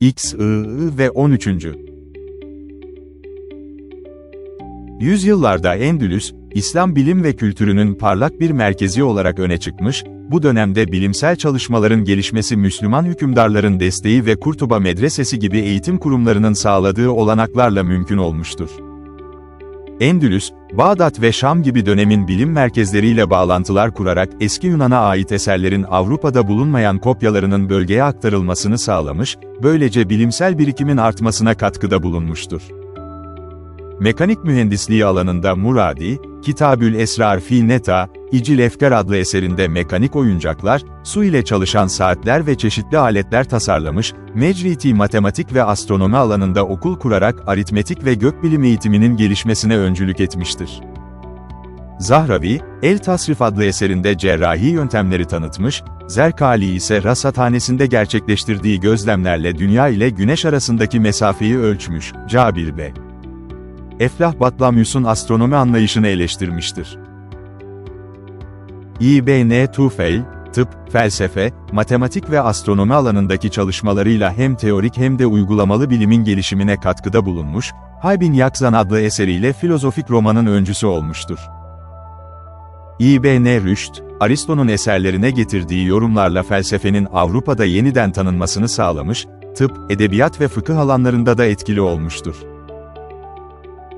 X, I, ve 13. Yüzyıllarda Endülüs, İslam bilim ve kültürünün parlak bir merkezi olarak öne çıkmış, bu dönemde bilimsel çalışmaların gelişmesi Müslüman hükümdarların desteği ve Kurtuba Medresesi gibi eğitim kurumlarının sağladığı olanaklarla mümkün olmuştur. Endülüs, Bağdat ve Şam gibi dönemin bilim merkezleriyle bağlantılar kurarak eski Yunan'a ait eserlerin Avrupa'da bulunmayan kopyalarının bölgeye aktarılmasını sağlamış, böylece bilimsel birikimin artmasına katkıda bulunmuştur. Mekanik mühendisliği alanında Muradi, Kitabül Esrar fi Neta, İcil Efkar adlı eserinde mekanik oyuncaklar, su ile çalışan saatler ve çeşitli aletler tasarlamış, Mecriti matematik ve astronomi alanında okul kurarak aritmetik ve gökbilim eğitiminin gelişmesine öncülük etmiştir. Zahravi, El Tasrif adlı eserinde cerrahi yöntemleri tanıtmış, Zerkali ise rasathanesinde gerçekleştirdiği gözlemlerle dünya ile güneş arasındaki mesafeyi ölçmüş, Cabir Bey. Eflah Batlamyus'un astronomi anlayışını eleştirmiştir. İbn Tufeil, tıp, felsefe, matematik ve astronomi alanındaki çalışmalarıyla hem teorik hem de uygulamalı bilimin gelişimine katkıda bulunmuş, Haybin Yakzan adlı eseriyle filozofik romanın öncüsü olmuştur. İbn Rüşd, Aristo'nun eserlerine getirdiği yorumlarla felsefenin Avrupa'da yeniden tanınmasını sağlamış, tıp, edebiyat ve fıkıh alanlarında da etkili olmuştur.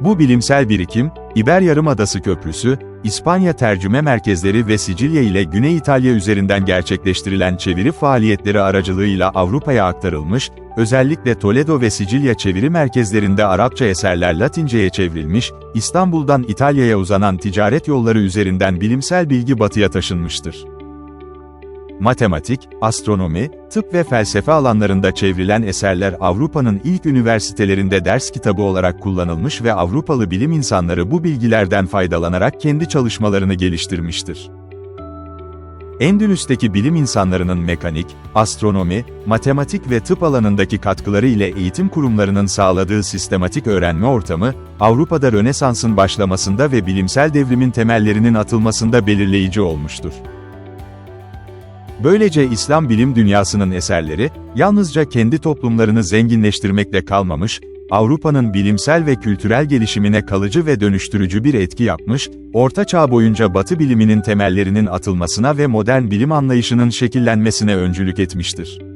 Bu bilimsel birikim, İber Yarımadası Köprüsü, İspanya tercüme merkezleri ve Sicilya ile Güney İtalya üzerinden gerçekleştirilen çeviri faaliyetleri aracılığıyla Avrupa'ya aktarılmış, özellikle Toledo ve Sicilya çeviri merkezlerinde Arapça eserler Latince'ye çevrilmiş, İstanbul'dan İtalya'ya uzanan ticaret yolları üzerinden bilimsel bilgi batıya taşınmıştır matematik, astronomi, tıp ve felsefe alanlarında çevrilen eserler Avrupa'nın ilk üniversitelerinde ders kitabı olarak kullanılmış ve Avrupalı bilim insanları bu bilgilerden faydalanarak kendi çalışmalarını geliştirmiştir. Endülüs'teki bilim insanlarının mekanik, astronomi, matematik ve tıp alanındaki katkıları ile eğitim kurumlarının sağladığı sistematik öğrenme ortamı, Avrupa'da Rönesans'ın başlamasında ve bilimsel devrimin temellerinin atılmasında belirleyici olmuştur. Böylece İslam bilim dünyasının eserleri, yalnızca kendi toplumlarını zenginleştirmekle kalmamış, Avrupa'nın bilimsel ve kültürel gelişimine kalıcı ve dönüştürücü bir etki yapmış, Orta Çağ boyunca Batı biliminin temellerinin atılmasına ve modern bilim anlayışının şekillenmesine öncülük etmiştir.